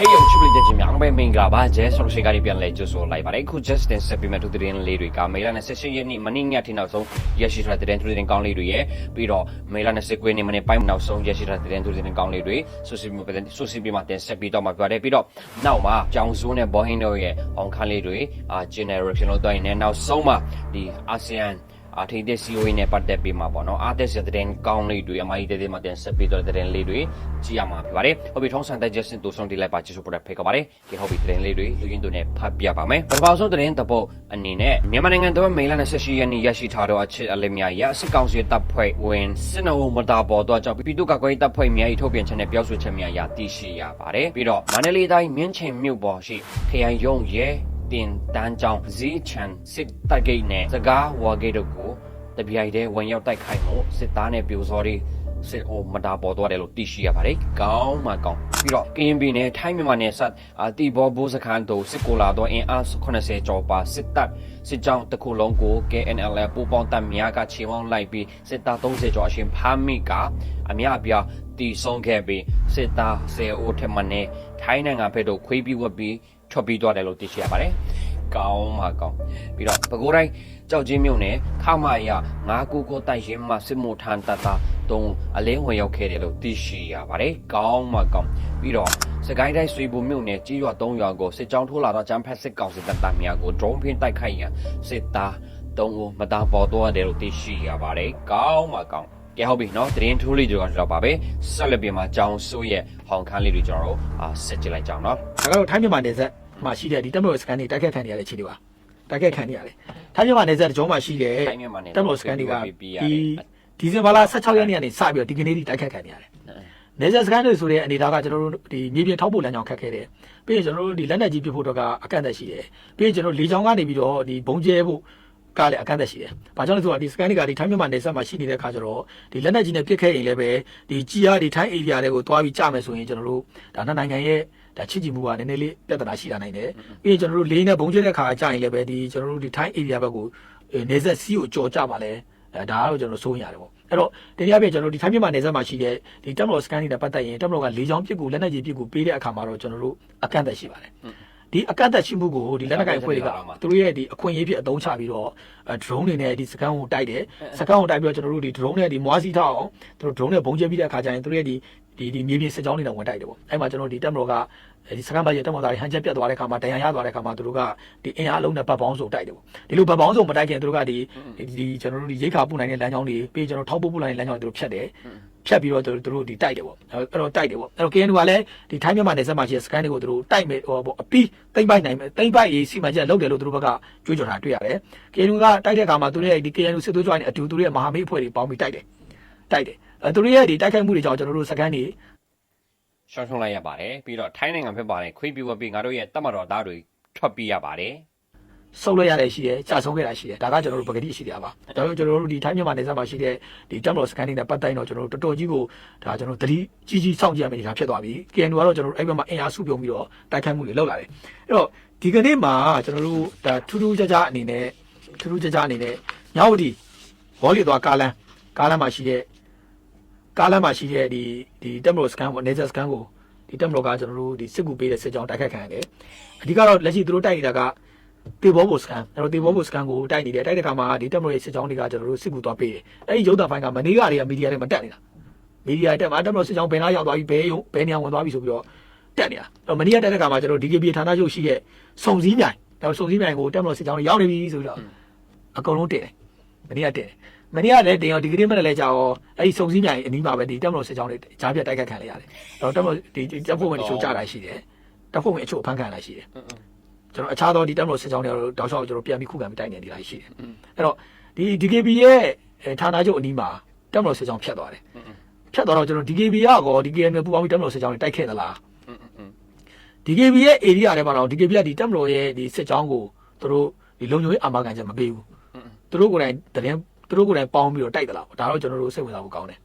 Hey yo ချစ်ပရိသတ်ကြီးများအားလုံးပဲမင်္ဂလာပါဂျဲဆိုလို့ရှိရင်ကဒီပြန်လဲကြိုဆိုလိုက်ပါတယ်အခု Justin ဆက်ပြီးမှသူသတင်းလေးတွေကမေလ28ရက်နေ့မနေ့ညထိနောက်ဆုံးရရှိထားတဲ့သတင်းသူသတင်းကောင်းလေးတွေရဲ့ပြီးတော့မေလ29ရက်နေ့မနေ့ပိုင်းနောက်ဆုံးရရှိထားတဲ့သတင်းသူသတင်းကောင်းလေးတွေဆိုစီမီပဒဆိုစီပီမှာတင်ဆက်ပြီးတော့မှာပြောတယ်ပြီးတော့နောက်မှာကြောင်စုံနဲ့ဘောဟင်းတို့ရဲ့အောင်ခန်းလေးတွေအာ generation လို့တွိုင်းနေနောက်ဆုံးမှာဒီအာဆီယံ အထိတဲ့ CEO နဲ့ပတ်သက်ပြီးမှာပေါ့နော်အားသက်စတဲ့တဲ့ကောင်းလေးတွေအမကြီးတဲ့တဲ့မှာတင်ဆက်ပြီးတော့တဲ့လေးတွေကြည့်ရမှာဖြစ်ပါတယ်ဟုတ်ပြီထုံးစံတဲ့ Justin တူဆုံးဒီလိုက်ပါချစ်ဆိုပေါ်တဲ့ဖိတ်ကပါတယ်ဒီဟုတ်ပြီတဲ့လေးတွေလူရင်းတို့နဲ့ဖတ်ပြပါမယ်ပထမဆုံးတဲ့တပုတ်အနေနဲ့မြန်မာနိုင်ငံတော်မေလ28ရက်နေ့ရရှိထားတော့အချစ်အလေးများရစစ်ကောင်စီတပ်ဖွဲ့ဝင်စစ်နုံမတာပေါ်တော့ကြောင့်ပြည်သူ့ကာကွယ်ရေးတပ်ဖွဲ့များ၏ထုတ်ပြန်ချက်နဲ့ပြောဆိုချက်များရသိရှိရပါတယ်ပြီးတော့မန္တလေးတိုင်းမြင်းချိန်မြို့ပေါ်ရှိခရိုင်ရုံးရဲ တင်တန်းကြောင်ဇီချန်စစ်တပ်ဂိတ်နဲ့စကားဝါဂိတ်တို့ကိုတပြိုင်တည်းဝင်ရောက်တိုက်ခိုက်မှုစစ်သားနဲ့ပြိုစော်တွေစစ်အိုမတာပေါ်သွားတယ်လို့သိရှိရပါတယ်။ကောင်းမှကောင်းပြီးတော့ကရင်ပြည်နယ်ထိုင်းမြန်မာနယ်စပ်အာတီဘောဘိုးစခန်းတို့စစ်ကိုလာတော့အင်အား80ကျော်ပါစစ်တပ်စစ်ကြောင်းတစ်ခုလုံးကို KNL ပူပေါင်းတပ်များကခြေဝောင်းလိုက်ပြီးစစ်သား30ကျော်အရှင်ဖမ်းမိကအများအပြားတီဆုံးခဲ့ပြီးစစ်သား10ဦးထက်မနည်းထိုင်းနိုင်ငံဘက်တို့ခွေးပြီးဝတ်ပြီး ချော့ပြီးသွားတယ်လို့သိရှိရပါတယ်။ကောင်းမှကောင်းပြီးတော့ပဲခူးတိုင်းကြောက်ချင်းမြို့နယ်ခမရငါးကူကိုတိုက်ရင်မှစစ်မှုထမ်းတတာတုံးအလင်းဝင်ရောက်ခဲ့တယ်လို့သိရှိရပါတယ်။ကောင်းမှကောင်းပြီးတော့စကိုင်းတိုင်းဆွေဘူမြို့နယ်ကြီးရွာ၃ရွာကိုစစ်ကြောင်းထိုးလာတော့ဂျမ်ဖက်စစ်ကောင်စစ်တပ်သားများကို drone ဖြင့်တိုက်ခိုက်ရန်စစ်သားတုံးကိုမတာပေါ်တော့တယ်လို့သိရှိရပါတယ်။ကောင်းမှကောင်း ကဲဟုတ်ပြီနော်တရင်ထိုးလေးကျွန်တော်တော့ပါပဲဆက်လက်ပြင်မှာကြောင်ဆိုးရဲ့ဟောင်ခန်းလေးတွေကျွန်တော်တို့အာဆက်ကြည့်လိုက်ကြအောင်နော်ဒါကတော့ထိုင်းမြန်မာနယ်စပ်မှာရှိတဲ့ဒီတက်မတော်စကန်တွေတိုက်ခတ်ခံနေရတဲ့အခြေအနေပါတိုက်ခတ်ခံနေရတယ်ထိုင်းမြန်မာနယ်စပ်တကြောမှာရှိတဲ့ထိုင်းမြန်မာနယ်စပ်တက်မတော်စကန်တွေကပြီးရဒီတယ်ဒီဇင်ဘာလ16ရက်နေ့ကနေစပြီးတော့ဒီကနေ့ထိတိုက်ခတ်ခံနေရတယ်နယ်စပ်စကန်တွေဆိုတဲ့အနေအထားကကျွန်တော်တို့ဒီမြေပြင်ထောက်ပို့လမ်းကြောင်းခက်ခဲတယ်ပြီးရင်ကျွန်တော်တို့ဒီလက်နက်ကြီးပြဖို့တော့ကအကန့်အသတ်ရှိတယ်ပြီးရင်ကျွန်တော်လေကြောင်းကနေပြီးတော့ဒီဘုံကျဲဖို့ ကလည်းအကန့်အသတ်ရှိတယ်။ဘာကြောင့်လဲဆိုတော့ဒီစကန်တွေကဒီထိုင်းမြန်မာနယ်စပ်မှာရှိနေတဲ့အခါကျတော့ဒီလက်နက်ကြီးနဲ့ပစ်ခဲ့ရင်လည်းပဲဒီကြီးအားဒီထိုင်းအေရီယာတွေကိုတွားပြီးကြမယ်ဆိုရင်ကျွန်တော်တို့ဒါနှစ်နိုင်ငံရဲ့ဒါချစ်ကြည်မှုကနည်းနည်းလေးပြဿနာရှိလာနိုင်တယ်။ပြီးရင်ကျွန်တော်တို့လေးနဲ့ဘုံကျဲတဲ့ခါကြာရင်လည်းပဲဒီကျွန်တော်တို့ဒီထိုင်းအေရီယာဘက်ကိုနေဆက်စီးကိုကြော်ကြပါလဲအဲဒါကတော့ကျွန်တော်စိုးရင်ရတယ်ပေါ့။အဲ့တော့ဒီနေ့အပြင်ကျွန်တော်တို့ဒီထိုင်းမြန်မာနယ်စပ်မှာရှိတဲ့ဒီတက်မတော်စကန်တွေနဲ့ပတ်သက်ရင်တက်မတော်ကလေးချောင်းပြစ်ကိုလက်နက်ကြီးပြစ်ကိုပေးတဲ့အခါမှာတော့ကျွန်တော်တို့အကန့်အသတ်ရှိပါတယ်။ ဒီအကန့်အသတ်ရှိမှုကိုဒီလက်နက်ကိုင်အဖွဲ့တွေကသူတို့ရဲ့ဒီအခွင့်အရေးဖြစ်အသုံးချပြီးတော့အဲ drone တွေနဲ့ဒီစကန်ကိုတိုက်တယ်စကန်ကိုတိုက်ပြီးတော့ကျွန်တော်တို့ဒီ drone နဲ့ဒီမွားစီထောက်အောင်သူတို့ drone နဲ့ဘုံကျဲပြီးတဲ့အခါကျရင်သူတို့ရဲ့ဒီဒီဒီမြေပြင်စစ်ကြောင်းတွေနဲ့ဝင်တိုက်တယ်ပေါ့အဲ့မှာကျွန်တော်တို့ဒီတက်မတော်ကဒီစကန်ဘတ်ရဲ့တက်မတော်သားတွေဟန်ချက်ပြတ်သွားတဲ့အခါမှာတန်ရန်ရသွားတဲ့အခါမှာသူတို့ကဒီအင်အားလုံးနဲ့ပတ်ပေါင်းစုံတိုက်တယ်ပေါ့ဒီလိုပတ်ပေါင်းစုံမတိုက်ခင်သူတို့ကဒီဒီကျွန်တော်တို့ဒီရိတ်ခါပူနိုင်တဲ့လမ်းကြောင်းတွေပြီးကျွန်တော်ထောက်ပို့ပူနိုင်တဲ့လမ်းကြောင်းတွေသူတို့ဖြတ်တယ် ဖြတ်ပြီးတော့သူတို့ဒီတိုက်တယ်ပေါ့အဲ့တော့တိုက်တယ်ပေါ့အဲ့တော့ KNU ကလည်းဒီထိုင်းမြန်မာနယ်စပ်မှာရှိတဲ့စကန်တွေကိုသူတို့တိုက်မယ်ဟောပေါ့အပီးတိမ့်ပိုက်နိုင်မယ်တိမ့်ပိုက်ရေးစီမံချက်လုပ်တယ်လို့သူတို့ဘက်ကကြွေးကြော်တာတွေ့ရတယ် KNU ကတိုက်တဲ့အခါမှာသူတို့ရဲ့ဒီ KNU စစ်သွေးကြွနဲ့အတူသူတို့ရဲ့မဟာမိတ်အဖွဲ့တွေပေါင်းပြီးတိုက်တယ်တိုက်တယ်အဲသူတို့ရဲ့ဒီတိုက်ခိုက်မှုတွေကြောင့်ကျွန်တော်တို့စကန်တွေရှောင်းရှုံးလိုက်ရပါတယ်ပြီးတော့ထိုင်းနိုင်ငံဖြစ်ပါတယ်ခွေးပြဝပြီးငါတို့ရဲ့တမတော်သားတွေထွက်ပြေးရပါတယ် ဆုတ်လိုက်ရတယ်ရှိတယ်ကြာဆုံးခဲ့တာရှိတယ်ဒါကကျွန်တော်တို့ပကတိရှိတယ်ပါဒါကြောင့်ကျွန်တော်တို့ဒီထိုင်းမြန်မာနယ်စပ်မှာရှိတဲ့ဒီတမ်တော်စကန်တွေနဲ့ပတ်သက်တော့ကျွန်တော်တို့တော်တော်ကြီးကိုဒါကျွန်တော်သတိကြီးကြီးစောင့်ကြည့်ရမယ့်အနေအထားဖြစ်သွားပြီ KNU ကတော့ကျွန်တော်တို့အဲ့ဘက်မှာအင်အားစုပြုံပြီးတော့တိုက်ခိုက်မှုတွေလုပ်လာတယ်အဲ့တော့ဒီကနေ့မှာကျွန်တော်တို့ဒါထူးထူးခြားခြားအနေနဲ့ထူးထူးခြားခြားအနေနဲ့ညဝတီဘောလီသွားကားလန်းကားလန်းမှာရှိတဲ့ကားလမ်းမှာရှိတဲ့ဒီဒီတက်မလို့စကန်ပေါ့နေဆက်စကန်ကိုဒီတက်မလို့ကကျွန်တော်တို့ဒီစစ်ကူပေးတဲ့စစ်ကြောင်းတိုက်ခတ်ခံရတယ်အဓိကတော့လက်ရှိသူတို့တိုက်နေတာက တေဘောဘိုစကန်အဲ့တော့တေဘောဘိုစကန်ကိုတိုက်နေတယ်တိုက်တဲ့ခါမှာဒီတက်မလို့ရဲ့စစ်ကြောင်းတွေကကျွန်တော်တို့စစ်ကူသွားပေးတယ်အဲ့ဒီရုပ်သံဖိုင်ကမနေ့ကတွေကမီဒီယာတွေမှာတက်နေတာမီဒီယာတက်မှာတက်မလို့စစ်ကြောင်းဘယ်နာရောက်သွားပြီဘယ်ရုံဘယ်နေရာဝင်သွားပြီဆိုပြီးတော့တက်နေတာအဲ့တော့မနေ့ကတက်တဲ့ခါမှာကျွန်တော် DKB ဌာနချုပ်ရှိတဲ့စုံစည်းမြိုင်ဒါစုံစည်းမြိုင်ကိုတက်မလို့စစ်ကြောင်းတွေရောက်နေပြီဆိုပြီးတော့အကုန်လုံးတက်တယ်မနေ့ကတက်တယ်မနေ့ကလည်းတင်ရောဒီကနေ့မနေ့လည်းကြာရောအဲ့ဒီစုံစည်းမြိုင်အနီးမှာပဲဒီတက်မလို့စစ်ကြောင်းတွေကြားပြတ်တိုက်ခတ်ခံလိုက်ရတယ်။အဲ့တော့တက်မလို့ဒီဒီတပ်ဖွဲ့ဝင်တချို့ကြားတာရှိတယ်။တပ်ဖွဲ့ဝင်အချို့အဖမ်းခံလာရှိတယ်။ ကျွန်တော်အခြားသောဒီတက်မလို့စစ်ကြောင်းတွေကတော့တောက်လျှောက်ကျွန်တော်ပြန်ပြီးခုခံပြီးတိုက်နေနေတာရှိတယ်။အဲ့တော့ဒီ DKB ရဲ့ဌာနချုပ်အနီးမှာတက်မလို့စစ်ကြောင်းဖြတ်သွားတယ်။ဖြတ်သွားတော့ကျွန်တော် DKB ကကော DKM နဲ့ပူးပေါင်းပြီးတက်မလို့စစ်ကြောင်းတွေတိုက်ခဲ့သလား။ DKB ရဲ့ area ထဲမှာတော့ DKB ကဒီတက်မလို့ရဲ့ဒီစစ်ကြောင်းကိုသူတို့ဒီလုံခြုံရေးအာမခံချက်မပေးဘူး။သူတို့ကိုယ်တိုင်တရင်သူတို့ကိုယ်တိုင်ပေါင်းပြီးတော့တိုက်သလားဒါတော့ကျွန်တော်တို့စိတ်ဝင်စားဖို့ကောင်းတယ်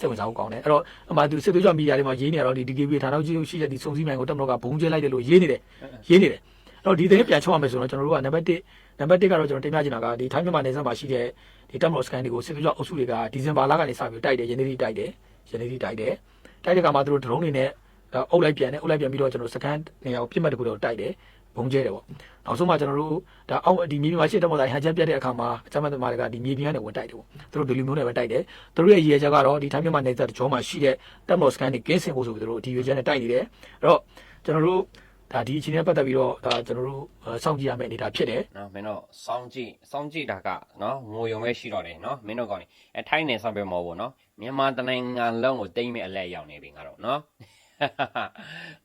စိတ်ဝင်စားဖို့ကောင်းတယ်အဲ့တော့အမှသူစစ်သွေးကြမီဒီယာတွေမှာရေးနေရတော့ဒီ DKB ဌာနကြီးရှိတဲ့ဒီစုံစည်းနိုင်ကိုတက်မလို့ကဘုံကျဲလိုက်တယ်လို့ရေးနေတယ်ရေးနေတယ်အဲ့ တော့ဒီသတင်းပြန်ချုပ်ရမယ်ဆိုတော့ကျွန်တော်တို့ကနံပါတ်1နံပါတ်1ကတော့ကျွန်တော်တင်ပြချင်တာကဒီထိုင်းမြန်မာနယ်စပ်မှာရှိတဲ့ဒီတက်မလို့စကန်တွေကိုစစ်သွေးကြအုပ်စုတွေကဒီဇင်ဘာလကနေစပြီးတိုက်တယ်ယနေ့ထိတိုက်တယ်ယနေ့ထိတိုက်တယ်တိုက်တဲ့ကမှာသူတို့ drone တွေနဲ့ဒါအုပ်လိုက်ပြန်တယ်အုပ်လိုက်ပြန်ပြီးတော့ကျွန်တော်စကန်နေရာကိုပြစ်မှတ်တစ်ခုတော့တိုက်တယ်ဘုံကျဲတယ်ပေါ့နောက်ဆုံးမှကျွန်တော်တို့ဒါအောက်ဒီမြေပြင်မှာရှေ့တက်ပေါ်တိုင်းဟန်ချက်ပြတ်တဲ့အခါမှာအချမ်းမသမားတွေကဒီမြေပြင်ကနေဝင်တိုက်တယ်ပေါ့သူတို့ဒီလိုမျိုးနဲ့ပဲတိုက်တယ်သူတို့ရဲ့ရည်ရွယ်ချက်ကတော့ဒီထိုင်းမြန်မာနယ်စပ်တကြောမှာရှိတဲ့တက်မော်စကန်တွေကင်းစင်ဖို့ဆိုပြီးသူတို့ဒီရည်ရွယ်ချက်နဲ့တိုက်နေတယ်အဲ့တော့ကျွန်တော်တို့ ဒါဒီအခြေအနေပတ်သက်ပြီးတော့ဒါကျွန်တော်တို့စောင့်ကြည့်ရမယ့်အနေအထားဖြစ်တယ်နော်မင်းတို့စောင့်ကြည့်စောင့်ကြည့်တာကနော်ငိုယုံပဲရှိတော့တယ်နော်မင်းတို့ကောင်းနေအထိုင်းနယ်ဆောင်ပဲမဟုတ်ဘူးနော်မြန်မာတနိုင်ငံလုံးကိုတိမ့်မဲ့အလဲရောက်နေပြီငါတို့နော်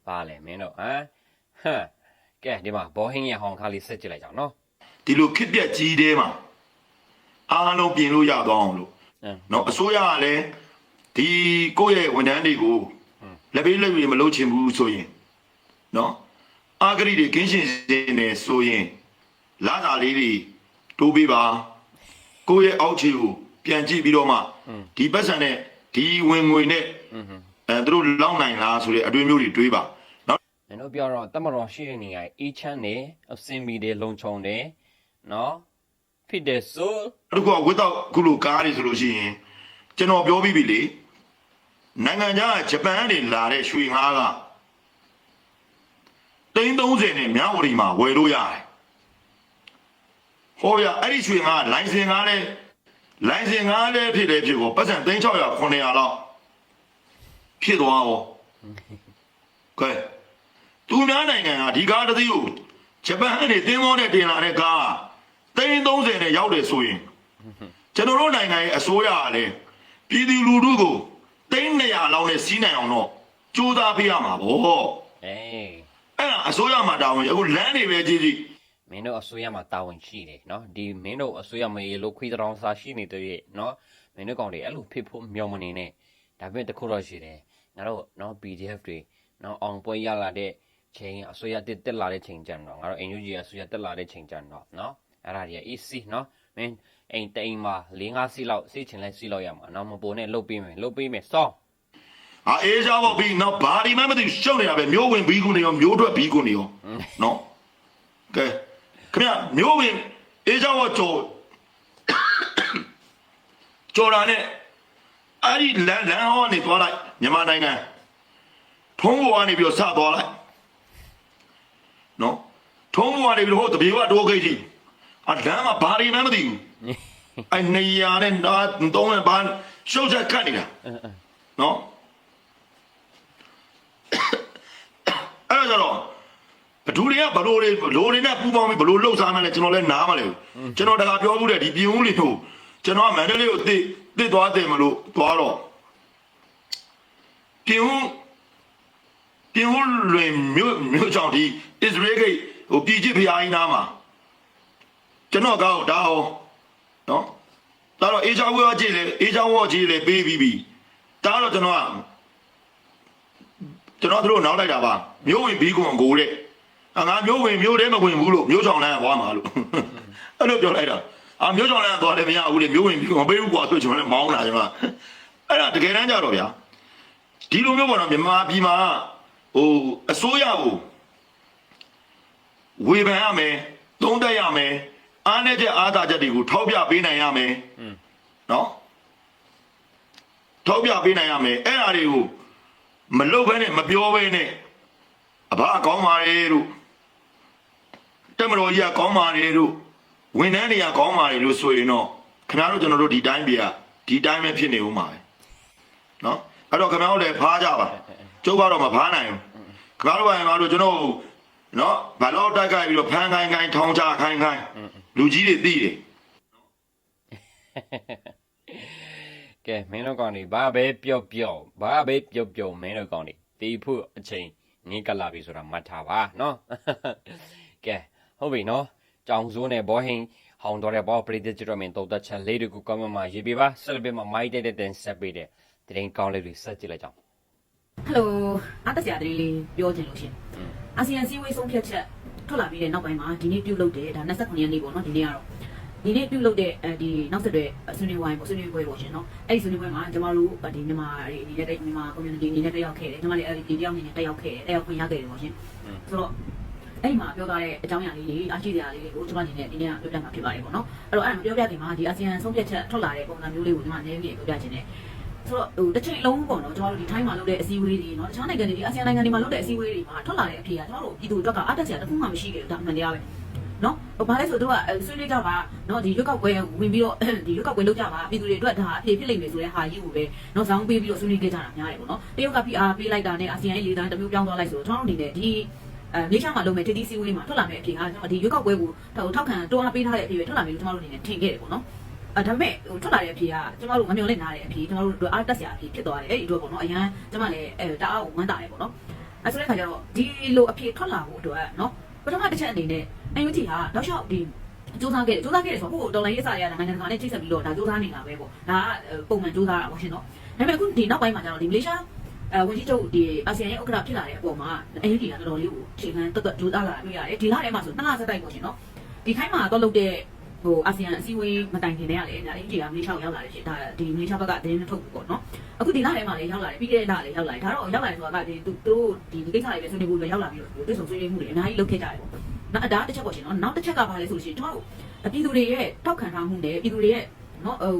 ပါလေမင်းတို့ဟမ်ဟမ်ကဲဒီမှာဘောဟင်းရဟောင်းခါလေးဆက်ကြည့်လိုက်ကြအောင်နော်ဒီလိုခက်ပြက်ကြီးတဲမှာအားလုံးပြင်လို့ရသွားအောင်လို့နော်အစိုးရကလည်းဒီကိုယ့်ရဲ့ဝန်ထမ်းတွေကိုလက်ပေးလက်ရည်မလုပ်ချင်ဘူးဆိုရင်နော် အာဂရိတွေကင်းရှင်းခြင်းနဲ့ဆိုရင်လာတာလေးတွေတိုးပေးပါကိုယ့်ရဲ့အောက်ခြေကိုပြန်ကြည့်ပြီးတော့မှဒီပတ်စံနဲ့ဒီဝင်ငွေနဲ့အဲသူတို့လောက်နိုင်လားဆိုတဲ့အတွေ့အမျိုးတွေတွေးပါနောက်ကျွန်တော်ပြောတော့တမတော်ရှိနေရအေးချမ်းနေအစင်မီတွေလုံခြုံတယ်နော်ဖြစ်တယ်ဆိုတို့ကဝတ်တော့ခုလိုကားတွေဆိုလို့ရှိရင်ကျွန်တော်ပြောပြီးပြီလေနိုင်ငံခြားဂျပန်တွေလာတဲ့ရွှေငါးက တိန်း30နဲ့မြဝတီမှာဝယ်လို့ရတယ်ဟောဗျအဲ့ဒီရွှေငါးလိုင်စင်ငါးလဲလိုင်စင်ငါးလဲဖြစ်တယ်ဖြစ်ကိုပတ်စံ3600 900လောက်ဖြစ်သွားရောကဲသူများနိုင်ငံကဒီကားတစ်စီးကိုဂျပန်ကနေတင်းမောနဲ့တင်လာတဲ့ကားကတိန်း30နဲ့ရောက်တယ်ဆိုရင်ကျွန်တော်တို့နိုင်ငံရဲ့အစိုးရကလည်းပြည်သူလူထုကိုတိန်း200လောက်နဲ့စီးနိုင်အောင်တော့ကြိုးစားပေးရမှာဗောအေး အဲ့ဒါအစိုးရမှာတာဝန်အခုလမ်းတွေပဲကြည့်ကြည့်မင်းတို့အစိုးရမှာတာဝန်ရှိတယ်နော်ဒီမင်းတို့အစိုးရမေလို့ခွေးတောင်စာရှိနေတဲ့ရဲ့နော်မင်းတို့ကောင်တွေအဲ့လိုဖြစ်ဖို့မျှော်မနေနဲ့ဒါပေမဲ့တခုတော့ရှိတယ်ငါတို့နော် PDF တွေနော်အောင်ပွဲရလာတဲ့ချိန်အစိုးရတက်တက်လာတဲ့ချိန်ကြံတော့ငါတို့ NUG အစိုးရတက်လာတဲ့ချိန်ကြံတော့နော်အဲ့ဒါကြီး easy နော်မင်းအိမ်တိမ်မှာ၄၅စီလောက်စီးချင်လဲစီးလောက်ရမှာနော်မပိုနဲ့လုတ်ပေးမယ်လုတ်ပေးမယ်စောင်း အာအေးရှားပေါ့ပြီးနောက်ဘာဒီမှမသိဘူးရှုပ်နေတာပဲမျိုးဝင်ဘီကုနေရောမျိုးထွက်ဘီကုနေရောနော်ကဲခင်ဗျမျိုးဝင်အေးရှားပေါ့ကြော်ကြော်တာနဲ့အဲ့ဒီလမ်းလမ်းဟောကနေသွားလိုက်မြန်မာနိုင်ငံထုံးပေါ်ကနေပြီးတော့စသွားလိုက်နော်ထုံးပေါ်ကနေပြီးတော့ဟိုတပြေကတိုးခိတ်ကြီးအလမ်းမှာဘာဒီမှမသိဘူးအဲ့နေရာနဲ့နာတော့ဘာရှုပ်ချက်ကတ်နေတာနော် ဒါကြတော့ဘဒူတွေကဘလို့တွေလိုတွေနဲ့ပူပေါင်းပြီးဘလို့လှုပ်ရှားမှန်းလဲကျွန်တော်လည်းနားမလဲဘူးကျွန်တော်တခါပြောမှုတဲ့ဒီပြင်ဦးလေးကိုကျွန်တော်ကမန္တလေးကိုတစ်တစ်သွားတယ်မလို့သွားတော့ပြင်ဦးပြင်ဦးလွင်မြို့မြို့ချောင်းဒီအစ္စရေးကိဟိုပြည်ချစ်ဖျားကြီးနားမှာကျွန်တော်ကောက်ဒါဟောနော်ဒါတော့အေးချောင်းဝေါ်ကြည့်လေအေးချောင်းဝေါ်ကြည့်လေပေးပြီးပြီဒါတော့ကျွန်တော်က ကျွန်တော်တို့နောက်လိုက်တာပါမျိုးဝင်ဘီကွန်ကိုတဲ့အငါမျိုးဝင်မျိုးတဲမဝင်ဘူးလို့မျိုးချောင်းလန်းကသွားမှာလို့အဲ့လိုပြောလိုက်တာအာမျိုးချောင်းလန်းကသွားတယ်မရဘူးလေမျိုးဝင်ဘီကွန်မပေးဘူးကွာဆိုကျွန်တော်လည်းမောင်းလာကျွန်တော်အဲ့ဒါတကယ်တမ်းကြတော့ဗျာဒီလိုမျိုးပေါ့နော်မြန်မာပြည်မှာဟိုအစိုးရကိုဝေဖန်ရမယ်သုံးသပ်ရမယ်အားနဲ့ချက်အားသာချက်တွေကိုထောက်ပြပေးနိုင်ရမယ်နော်ထောက်ပြပေးနိုင်ရမယ်အဲ့ဒါတွေကို မလုတ်ဘဲနဲ့မပြောဘဲနဲ့အဘကောင်းပါလေတို့တက်မတော်ကြီးကကောင်းပါလေတို့ဝန်ထမ်းတွေကကောင်းပါလေလို့ဆိုရင်တော့ခင်ဗျားတို့ကျွန်တော်တို့ဒီတိုင်းပြဒီတိုင်းပဲဖြစ်နေဦးမှာပဲเนาะအဲ့တော့ခင်ဗျားတို့လည်းဖားကြပါကျုပ်ကတော့မဖားနိုင်ဘူးခင်ဗျားတို့ကရင်တော့ကျွန်တော်เนาะဘာလို့တိုက်ခိုက်ပြီးတော့ဖမ်းခိုင်းခိုင်းထောင်းချခိုင်းခိုင်းလူကြီးတွေသိတယ် ကဲမင်းတို့ကောင်တွေဘာပဲပြောပြောဘာပဲပြောပြောမင်းတို့ကောင်တွေတီးဖို့အချိန်ငင်းကလာပြီဆိုတာမှတ်ထားပါနော်ကဲဟုတ်ပြီနော်ကြောင်စိုးနဲ့ဘောဟင်းဟောင်းတော်တဲ့ဘောပရိသတ်ကြရမင်းတော့တချန်လေးတွေကိုကောင်းမှရေးပြပါဆက်လက်ပြီးမှမိုက်တဲ့တဲ့တင်ဆက်ပေးတဲ့တရင်ကောင်းလေးတွေဆက်ကြည့်လိုက်ကြအောင်ဟယ်လိုအားတက်စရာတည်းလေးပြောချင်လို့ရှင်အာဆီယံစည်းဝေးဆုံးဖြတ်ချက်ထွက်လာပြီးတဲ့နောက်ပိုင်းမှာဒီနေ့ပြုလုပ်တဲ့ဒါ29ရက်နေ့ပေါ့နော်ဒီနေ့ကတော့ ဒီနေ့ပြုလုပ်တဲ့အဲဒီနောက်ဆက်တွဲဆွေးနွေးဝိုင်းပေါ့ဆွေးနွေးပွဲပေါ့ရှင်နော်အဲ့ဒီဆွေးနွေးပွဲမှာကျမတို့ဒီမြန်မာတွေအနေနဲ့မြန်မာ community အနေနဲ့တက်ရောက်ခဲ့တယ်ကျမလည်းအဲဒီတယောက်အနေနဲ့တက်ရောက်ခဲ့တယ်တက်ရောက်ခွင့်ရခဲ့တယ်ပေါ့ရှင်ဆိုတော့အဲ့ဒီမှာပြောထားတဲ့အကြောင်းအရာလေးတွေအားရှိစရာလေးတွေကိုကျွန်မအနေနဲ့ဒီနေ့ကပြောပြမှာဖြစ်ပါတယ်ပေါ့နော်အဲ့တော့အဲ့ဒါမပြောပြခင်မှာဒီအာဆီယံဆုံးဖြတ်ချက်ထွက်လာတဲ့ပုံစံမျိုးလေးကိုကျွန်မနည်းနည်းပြောပြချင်တယ်ဆိုတော့ဟိုတစ်ချိန်လုံးပေါ့နော်ကျွန်တော်တို့ဒီထိုင်းမှာလုပ်တဲ့အစည်းအဝေးတွေနော်တခြားနိုင်ငံတွေဒီအာဆီယံနိုင်ငံတွေမှာလုပ်တဲ့အစည်းအဝေးတွေမှာထွက်လာတဲ့အဖြေကကျွန်တော်တို့ပြည်သူတို့ကအားတက်စရာတစ်ခုမှမရှိခဲ့ဘူးဒါမှန်တရားပဲ နော်ဘာလဲဆိုတော့ဆွေးနွေးကြပါနော်ဒီရွက်ကောက်ပွဲဝင်ပြီးတော့ဒီရွက်ကောက်ပွဲလုပ်ကြပါပြည်သူတွေအတွက်ဒါအဖြေဖြစ်လိမ့်မယ်ဆိုတဲ့ဟာကြီးကိုပဲနော်ဇောင်းပေးပြီးတော့ဆွေးနွေးခဲ့ကြတာများတယ်ပေါ့နော်တရုတ်က PR ပေးလိုက်တာနဲ့အာဆီယံရဲ့လေသားတစ်မျိုးပြောင်းသွားလိုက်ဆိုတော့ကျွန်တော်တို့အနေနဲ့ဒီအဲနေချာမှာလုပ်မယ်တတိစီဝေးမှာထွက်လာမယ့်အဖြေကကျွန်တော်ဒီရွက်ကောက်ပွဲကိုထောက်ခံတွန်းအားပေးထားတဲ့အဖြေပဲထွက်လာမယ်လို့ကျွန်တော်တို့အနေနဲ့ထင်ခဲ့တယ်ပေါ့နော်အဲဒါပေမဲ့ဟိုထွက်လာတဲ့အဖြေကကျမတို့မမျှော်လင့်ထားတဲ့အဖြေကျမတို့တို့အားတက်စရာအဖြေဖြစ်သွားတယ်အဲ့ဒီအတွက်ပေါ့နော်အရန်ကျမလည်းအဲတအားကိုဝမ်းသာတယ်ပေါ့နော်အဲဆိုတဲ့ခါကျတော့ဒီလိုအဖြေထွက်လာဖို့အတွက်နော် ပထမတစ်ချက်အနေနဲ့အန်ယူဂျီဟာတော့ရှောက်ဒီစူးစမ်းခဲ့တယ်စူးစမ်းခဲ့တယ်ဆိုတော့ဟိုဒေါ်လာရေးစာရတာနိုင်ငံတကာနဲ့ချိတ်ဆက်ပြီးတော့ဒါစူးစမ်းနေတာပဲပေါ့ဒါကပုံမှန်စူးစမ်းတာပေါ့ရှင်နော်ဒါပေမဲ့အခုဒီနောက်ပိုင်းမှာကျတော့ဒီမလေးရှားအဲဝန်ကြီးချုပ်ဒီအာဆီယံရဲ့ဥက္ကဋ္ဌဖြစ်လာတဲ့အပေါ်မှာအန်ယူဂျီကတော်တော်လေးကိုချိန်ခံတက်တက်ကြိုးစားလာတာတွေ့ရတယ်ဒီလထဲမှာဆိုနှစ်လဆက်တိုက်ပေါ့ရှင်နော်ဒီခိုင်းမှာတော့လုပ်တဲ့ ဟိုအာဆီယံအစည်းအဝေးမတိုင်ခင်တည်းကလည်းဒါအင်ဂျီကမလေးရှားရောက်လာတယ်ရှင်ဒါဒီမလေးရှားဘက်ကတင်းထုတ်ပေါ့နော်အခုဒီလထဲမှာလည်းရောက်လာတယ်ပြီးခဲ့တဲ့လလည်းရောက်လာတယ်ဒါတော့ရောက်လာတယ်ဆိုတာကဒီသူတို့ဒီဒီကိစ္စတွေပဲဆွေးနွေးဖို့ပဲရောက်လာပြီးတော့တွေ့ဆုံဆွေးနွေးမှုတွေအများကြီးလုပ်ခဲ့ကြတယ်ပေါ့နောက်ဒါတစ်ချက်ပေါ့ရှင်နော်နောက်တစ်ချက်ကဘာလဲဆိုလို့ရှိရင်ကျွန်တော်တို့ပြည်သူတွေရဲ့တောက်ခံထားမှုနဲ့ပြည်သူတွေရဲ့နော်ဟို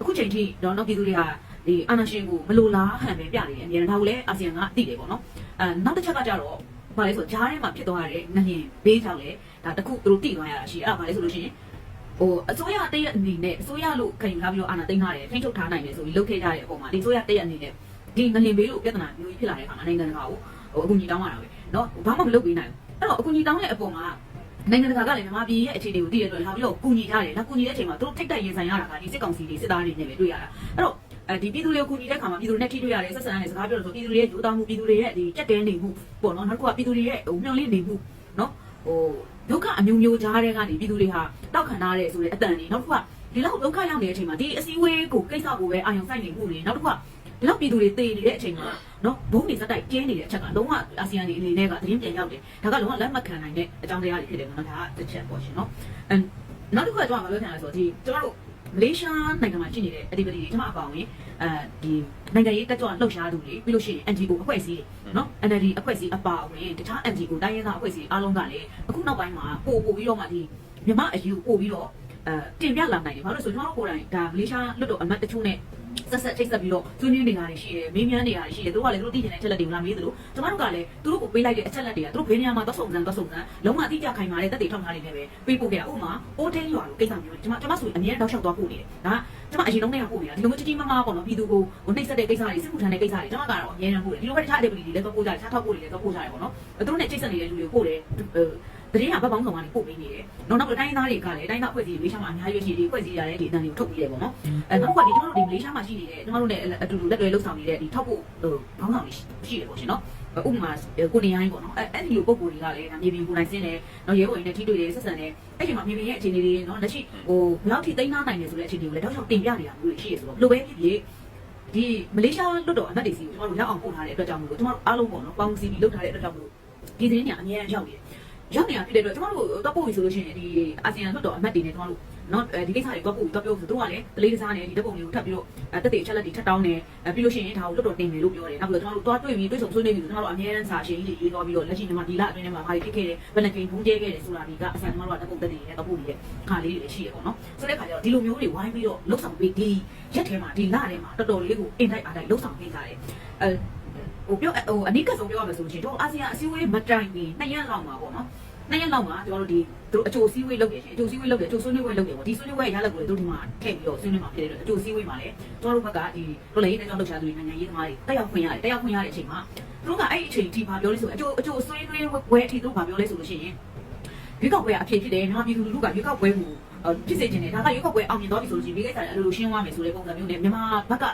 အခုချိန်ထိတော့နော်ပြည်သူတွေဟာဒီအာဏာရှင်ကိုမလိုလားဟန်ပဲပြနေတယ်အများဒါကိုလည်းအာဆီယံကအသိတယ်ပေါ့နော်အဲနောက်တစ်ချက်ကကြတော့ဘာလဲဆိုဂျားထဲမှာဖြစ်သွားတဲ့ငလျင်ဘေးကြောင့်လေဒါတခုသူတို့တည်သွားရတာရှိအဲ့ဒါဘာလဲဆိုလို့ရှိရင် ဟိုအစိုးရတရက်အနေနဲ့အစိုးရလို့ခင်ထားပြီးတော့အာဏာသိမ်းထားတယ်ထိန်းချုပ်ထားနိုင်တယ်ဆိုပြီးလုပ်ခဲ့ကြတဲ့အပေါ်မှာဒီအစိုးရတရက်အနေနဲ့ဒီငလင်ဘေးလို့ပြဿနာမျိုးကြီးဖြစ်လာတဲ့အခါမှာနိုင်ငံတကာကိုဟိုအကူအညီတောင်းရတာပဲเนาะဘာမှမလုပ်ပေးနိုင်ဘူးအဲ့တော့အကူအညီတောင်းတဲ့အပေါ်မှာနိုင်ငံတကာကလည်းမြန်မာပြည်ရဲ့အခြေအနေကိုသိရတဲ့အတွက်လာပြီးတော့ကူညီကြတယ်။လာကူညီတဲ့အချိန်မှာသူတို့ထိတ်တိုက်ရင်ဆိုင်ရတာကဒီစစ်ကောင်စီတွေစစ်သားတွေနဲ့ပဲတွေ့ရတာ။အဲ့တော့အဲဒီပြည်သူတွေကိုကူညီတဲ့အခါမှာပြည်သူတွေနဲ့ထိတွေ့ရတယ်ဆက်ဆံရတယ်စကားပြောလို့ဆိုပြည်သူတွေရဲ့ယူသားမှုပြည်သူတွေရဲ့ဒီကြက်တဲနေမှုပေါ့နော်နောက်တစ်ခုကပြည်သူတွေရဲ့ဟိုမျှော်လင့်နေမှုเนาะဟို ဒုက္ခအမျိုးမျိုးကြားတဲ့ကနေပြည်သူတွေဟာတောက်ခံထားတဲ့ဆိုတဲ့အတန်တွေနောက်တစ်ခုကဒီလောက်ဒုက္ခရောက်နေတဲ့အချိန်မှာဒီအစည်းအဝေးကိုကိစ္စကိုပဲအာရုံစိုက်နေမှုတွေနောက်တစ်ခုကဒီလောက်ပြည်သူတွေတေနေတဲ့အချိန်မှာနော်ဘုံနေစက်တိုက်ကျင်းနေတဲ့အချက်ကလုံးဝအာဆီယံဒီအနေနဲ့ကသတင်းပြန်ရောက်တယ်ဒါကလုံးဝလက်မခံနိုင်တဲ့အကြောင်းတရားတွေဖြစ်တယ်နော်ဒါကတစ်ချက်ပေါ့ရှင်နော်အဲနောက်တစ်ခုကကျွန်တော်ပြောချင်တာဆိုတော့ဒီကျွန်တော်တို့ မလေးရှားနိုင်ငံမှာရှိနေတဲ့အဓိပတိတွေကျွန်မအပေါင်းဝင်အဲဒီနိုင်ငံရေးတက်ကြွလှုပ်ရှားသူတွေပြီးလို့ရှိရင် NGO အဖွဲ့အစည်းတွေနော် NLD အဖွဲ့အစည်းအပါအဝင်တခြား NGO တိုင်းရင်းသားအဖွဲ့အစည်းအားလုံးကလည်းအခုနောက်ပိုင်းမှာပို့ပို့ပြီးတော့မှဒီမြမအယူပို့ပြီးတော့အဲတင်ပြလာနိုင်တယ်ဘာလို့လဲဆိုတော့ကျွန်တော်တို့ကိုယ်တိုင်ဒါမလေးရှားလွတ်တော်အမတ်တချို့နဲ့ ဆက်ဆက်ချိတ်ဆက်ပြီးတော့ဆွေးနွေးနေတာတွေရှိတယ်မေးမြန်းနေတာတွေရှိတယ်သူတို့ကလည်းသူတို့သိချင်တဲ့အချက်လက်တွေကိုလာမေးသလိုကျွန်တော်တို့ကလည်းသူတို့ကိုပေးလိုက်တဲ့အချက်လက်တွေကသူတို့ဘယ်နေရာမှာသွားစုံစမ်းသွားစုံစမ်းလုံးဝအတိအကျခိုင်မာတဲ့တက်တွေထောက်ထားနေတယ်ပဲပေးပို့ခဲ့တာဥပမာအိုးတဲရွာလိုကိစ္စမျိုးကျွန်မကျွန်မဆိုရင်အများတောက်လျှောက်သွားပို့နေတယ်ဒါကျွန်မအရင်လုံးနဲ့ပို့နေတာဒီလိုမျိုးကြီးကြီးမားမားပေါ့နော်ပြည်သူကိုဟိုနှိပ်စက်တဲ့ကိစ္စတွေစစ်မှုထမ်းတဲ့ကိစ္စတွေကျွန်မကတော့အများကြီးပို့တယ်ဒီလိုပဲတခြား activity တွေလည်းသွားပို့ကြတယ်တခြားထောက်ပို့တွေလည်းသွားပို့ကြတယ်ပေါ့နော်သူတို့နဲ့ချိတ်ဆက်နေတဲ့လူတွေကိုပို့တယ် တရင်ကဘက်ပေါင်းဆောင်ကနေပို့ပေးနေတယ်။နောက်နောက်တိုင်းသားတွေကလည်းတိုင်းသားအဖွဲ့အစည်းတွေလေးရှားမှာအများကြီးရှိတယ်အဖွဲ့အစည်းရတဲ့ဒီအတန်းတွေကိုထုတ်ပြီးတယ်ပေါ့နော်။အဲနောက်ကဒီကျွန်တော်တို့ဒီလေးရှားမှာရှိနေတဲ့ကျွန်တော်တို့လည်းအတူတူလက်တွဲလှုပ်ဆောင်နေတဲ့ဒီထောက်ဖို့ဟိုခေါင်းဆောင်တွေရှိတယ်ပေါ့ရှင်နော်။ဥပမာကိုနေရိုင်းပေါ့နော်အဲအဲ့ဒီလိုပုံကိုယ်တွေကလည်းမြေပြင်ကိုနိုင်စင်းတယ်နော်ရဲဘော်တွေနဲ့ထိတွေ့တယ်ဆက်ဆံတယ်အဲ့ဒီမှာမြေပြင်ရဲ့အခြေအနေတွေနော်လက်ရှိဟိုဘယ်လောက်ထိသိမ်းထားနိုင်တယ်ဆိုတဲ့အခြေအနေကိုလည်းတောက်လျှောက်တင်ပြနေတာမျိုးတွေရှိရဆိုတော့လိုပဲဖြစ်ဖြစ်ဒီမလေးရှားလွတ်တော်အမတ်တွေစီကိုကျွန်တော်တို့ရောက်အောင်ပို့ထားတဲ့အတွက်ကြောင့်မလို့ကျွန်တော်တို့အားလုံးပေါ့နော်ပေါင်းစီပြီးလုပ်ထားတဲ့အတွက်ကြောင့်မလို့ဒီသတင်းညာအများကြီးရောက်နေတယ် ရောက်နေတာဖြစ်တဲ့အတွက်ကျွန်တော်တို့တော့ပို့ပြီဆိုလို့ရှိရင်ဒီအာဆီယံလွတ်တော်အမတ်တွေနဲ့ကျွန်တော်တို့နော်ဒီကိစ္စတွေတော့ပို့ပြီးတော့ပြောဆိုသူကလည်းတလေးတစားနဲ့ဒီဓာတ်ပုံတွေကိုထပ်ပြီးတော့တက်တဲ့အချက်လက်တွေထပ်တောင်းတယ်ပြီးလို့ရှိရင်ဒါကိုလွတ်တော်တင်တယ်လို့ပြောတယ်နောက်ပြီးတော့ကျွန်တော်တို့တွားတွေ့ပြီးတွေ့ဆုံဆွေးနွေးပြီးကျွန်တော်တို့အများအားစာရှင်းကြီးတွေရေးသွားပြီးတော့လက်ရှိညီမဒီလအတွင်းထဲမှာဘာတွေဖြစ်ခဲ့တယ်ဘယ်နှကြိမ်ဘုံကျဲခဲ့တယ်ဆိုတာဒီကအဆန်ကျွန်တော်တို့ကဓာတ်ပုံတက်တွေနဲ့တော့ပို့ပြီးတဲ့ခါလေးတွေရှိရပေါ့နော်ဆိုတဲ့ခါကျတော့ဒီလိုမျိုးတွေဝိုင်းပြီးတော့လှုပ်ဆောင်ပြီးဒီရက်ထဲမှာဒီလထဲမှာတော်တော်လေးကိုအင်တိုက်အားတိုက်လှုပ်ဆောင်ပေးကြတယ်အဲ ဟိုပြောဟိုအနိကဆုံးပြောရမယ်ဆိုရင်တို့အာဆီယံအစည်းအဝေးမတိုင်ခင်နှစ်ရက်လောက်မှာပေါ့နော်နှစ်ရက်လောက်မှာကျွန်တော်တို့ဒီတို့အချိုစည်းဝေးလုပ်တယ်ရှင်အချိုစည်းဝေးလုပ်တယ်အချိုဆွေးနွေးဝေးလုပ်တယ်ပေါ့ဒီဆွေးနွေးဝေးရလက်ကိုလေတို့ဒီမှာထည့်ပြီးတော့ဆွေးနွေးမှာဖြစ်တဲ့အတွက်အချိုစည်းဝေးမှာလေကျွန်တော်တို့ဘက်ကဒီတို့လည်းရေးတဲ့ကြောင့်လှုပ်ရှားသူတွေနိုင်ငံရေးသမားတွေတက်ရောက်ခွင့်ရတယ်တက်ရောက်ခွင့်ရတဲ့အချိန်မှာတို့ကအဲ့ဒီအချိန်ဒီဘာပြောလဲဆိုအချိုအချိုဆွေးနွေးဝဲအထိတို့ဘာပြောလဲဆိုလို့ရှိရင်ရွေးကောက်ပွဲအဖြစ်ဖြစ်တယ်မြန်မာပြည်သူလူထုကရွေးကောက်ပွဲကိုဖြစ်စေချင်တယ်ဒါကရွေးကောက်ပွဲအောင်မြင်သွားပြီဆိုလို့ရှိရင်ဒီကိစ္စလည်းအလိုလိုရှင်းသွားမယ်ဆိုတဲ့ပုံစံမျိုးနဲ့မြန်မာဘက်က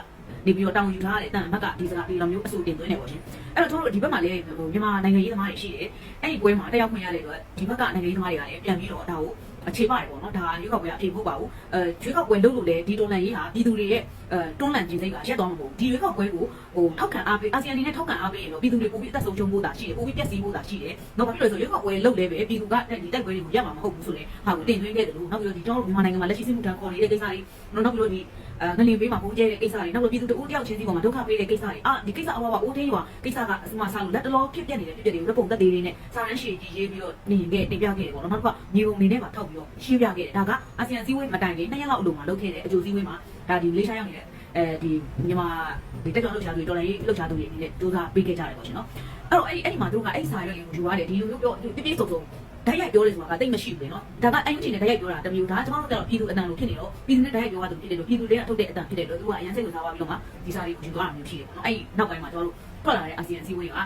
နေပြီးတော့တောင်းယူထားတဲ့အတန်အမတ်ကဒီစကားဒီလိုမျိုးအဆူတင်သွင်းနေပါရှင်အဲ့တော့တို့ဒီဘက်မှာလည်းဟိုမြန်မာနိုင်ငံရေးသမားတွေရှိတယ်အဲ့ဒီပွဲမှာတက်ရောက်ခွင့်ရတဲ့အတွက်ဒီဘက်ကနိုင်ငံရေးသမားတွေကလည်းပြန်ပြီးတော့ဒါကိုအခြေပါတယ်ပေါ့နော်ဒါရွေးကောက်ပွဲအဖြစ်ဖို့ပါဘူးအဲရွေးကောက်ပွဲလုပ်လို့လည်းဒီတော်လန်ရေးဟာပြည်သူတွေရဲ့အဲတွန်းလန်ခြင်းစိတ်ကရက်သွားမှာမဟုတ်ဒီရွေးကောက်ပွဲကိုဟိုထောက်ခံအားပေးအာဆီယံအနေနဲ့ထောက်ခံအားပေးရင်တော့ပြည်သူတွေပိုပြီးအသက်ဆုံးရှုံးဖို့တာရှိတယ်ပိုပြီးပျက်စီးဖို့တာရှိတယ်နောက်ဘာဖြစ်လို့လဲဆိုရွေးကောက်ပွဲလုပ်လဲပဲပြည်သူကဒီတိုက်ပွဲတွေကိုရမှာမဟုတ်ဘူးဆိုလေဟာကိုတင်သွင်းခဲ့တယ်လို့နောက်ပြီးတော့ဒီကျွန်တော်တို့မြန်မာနိုင်ငံမှာလက်ရှိစစ်မှုထမ်းခေါ်နေတဲ့ကိစ္စတွေနောက်ပြီးတော့ဒီအဲ ငလင်ပေးမှာပုံကျဲတဲ့ကိစ္စတွေနောက်ပြီးပြည်သူတဦးတယောက်ချင်းစီပေါ်မှာဒုက္ခပေးတဲ့ကိစ္စတွေအာဒီကိစ္စအဝဝအိုးသေးရွာကိစ္စကအစမဆာလို့လက်တလောဖြစ်ပြနေတဲ့ဖြစ်ပြတွေကိုလက်ပုံသက်သေးလေးနဲ့စာရန်ရှည်ကြီးရေးပြီးတော့နေခဲ့တင်ပြခဲ့တယ်ပေါ့နော်နောက်တစ်ခါမြေပုံနေနဲ့မှာထောက်ပြီးတော့ရှင်းပြခဲ့တယ်ဒါကအာဆီယံစည်းဝေးမတိုင်ခင်နှစ်ရက်လောက်အလိုမှာလုပ်ခဲ့တဲ့အကျိုးစည်းဝေးမှာဒါဒီလေးရှားရောက်နေတဲ့အဲဒီမြန်မာဒီတက်ကြောင်လှုပ်ရှားသူတော်လိုင်းလှုပ်ရှားသူတွေအနေနဲ့စူးစမ်းပေးခဲ့ကြတယ်ပေါ့ရှင်နော်အဲ့တော့အဲ့အဲ့ဒီမှာသူတို့ကအဲ့စာရွက်တွေကိုယူရတယ်ဒီလိုမျိုးပြောပြပြစုံစုံ ဓာတ်ရိုက်ပြောလို့ဆိုတာကတိတ်မရှိဘူးလေနော်ဒါကအန်ယူချီနဲ့ဓာတ်ရိုက်ပြောတာတမျိုးဒါကကျွန်တော်တို့ကတော့ပြည်သူအတန်လို့ဖြစ်နေတော့ပြည်သူနဲ့ဓာတ်ရိုက်ပြောတာဖြစ်နေတော့ပြည်သူတွေကထုတ်တဲ့အတန်ဖြစ်တယ်လို့သူကအရင်စိတ်ဝင်စားပါပြီးတော့မှဒီစာတွေကိုယူသွားတာမျိုးရှိတယ်ပေါ့နော်အဲ့နောက်ပိုင်းမှာကျွန်တော်တို့ထွက်လာတဲ့အာဆီယံအစည်းအဝေးကဒါ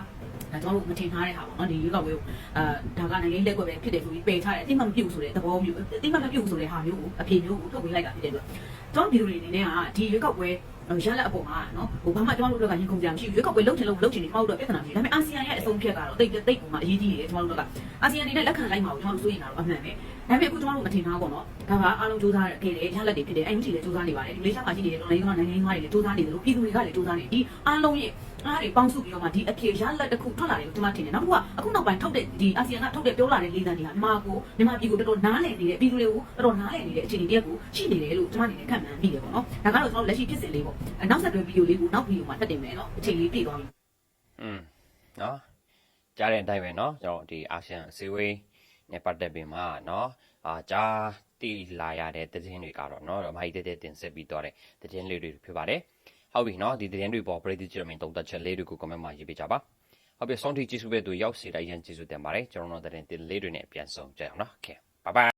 ကျွန်တော်တို့မထင်ထားတဲ့ဟာပေါ့နော်ဒီရွေးကောက်ပွဲကိုအာဒါကနိုင်ငံရေးလက်ကွက်ပဲဖြစ်တယ်ဆိုပြီးပယ်ထားတယ်အတိမမပြုတ်ဆိုတဲ့သဘောမျိုးအတိမမပြုတ်ဆိုတဲ့ဟာမျိုးကိုအဖြေမျိုးကိုထုတ်ပေးလိုက်တာဖြစ်တယ်လို့ကျွန်တော်ပြည်သူတွေအနေနဲ့ကဒီရွေးကောက်ပွဲ ရလက်အပေါ်မှာနော်ဟိုဘာမှကျွန်တော်တို့ကရင်ခုန်ကြမရှိဘူးရွေးကောက်ပွဲလုပ်ချင်လို့လုပ်ချင်နေကျွန်တော်တို့ပြဿနာမရှိဘူးဒါပေမဲ့အာဆီယံရဲ့အဆုံးဖြတ်ကတော့တိတ်တိတ်ပုံမှာအရေးကြီးတယ်ကျွန်တော်တို့ကအာဆီယံအနေနဲ့လက်ခံလိုက်မှာကိုကျွန်တော်တို့စိုးရင်တာတော့အမှန်ပဲဒါပေမဲ့အခုကျွန်တော်တို့မထင်ထားပေါ့နော်ဒါကအားလုံးစူးစမ်းခဲ့တယ်ရလက်တွေဖြစ်တယ်အင်ဂျီတွေစူးစမ်းနေပါတယ်ဒီလေးရှားမှာရှိနေတဲ့တော်လိုင်းကနိုင်ငံရေးသမားတွေလည်းစူးစမ်းနေတယ်လို့ပြည်သူတွေကလည်းစူးစမ်းနေဒီအားလုံးရဲ့ အားတွေပေါင်းစုပြီးတော့မှဒီအဖြေရလက်တစ်ခုထွက်လာတယ်လို့ကျွန်မထင်တယ်နောက်တစ်ခုကအခုနောက်ပိုင်းထုတ်တဲ့ဒီအာဆီယံကထုတ်တဲ့ပြောလာတဲ့လေးသန်းတွေကမြန်မာကိုမြန်မာပြည်ကိုတော်တော်နားလည်နေတဲ့ပြည်သူတွေကိုတော်တော်နားလည်နေတဲ့အခြေအနေတရက်ကိုရှိနေတယ်လို့ကျွန်မအနေနဲ့ခံမှန်းမိတယ်ပေါ့နော်ဒါကတော့ကျွန်တော်လက်ရှိဖြစ်စဉ်လေးပေါ့နောက်ဆက်တွဲဗီဒီယိုလေးကိုနောက်ဗီဒီယိုမှာတက်တင်မယ်နော်အချိန်လေးပြည့်သွားပြီ อืมเนาะကြားတဲ့အတိုင်းပဲเนาะကျွန်တော်ဒီအာဆီယံအစည်းအဝေးနဲ့ပတ်သက်ပြီးမှเนาะအာကြားတိလာရတဲ့သတင်းတွေကတော့เนาะအမိုက်တဲ့တဲ့တင်ဆက်ပြီးတော့တဲ့သတင်းလေးတွေဖြစ်ပါတယ် ဟုတ်ပြီเนาะဒီသတင်းတွေပေါ်ပရိသတ်ကြည့်ရမယ်တုံသက်ချက်လေးတွေကို comment မှာရေးပေးကြပါဟုတ်ပြီဆုံးထိကြည့်စုပဲသူရောက်စီတိုင်းရန်ကြည့်စုတင်ပါတယ်ကျွန်တော်တို့သတင်းတင်လေးတွေနဲ့ပြန်ဆောင်ကြအောင်เนาะโอเค bye bye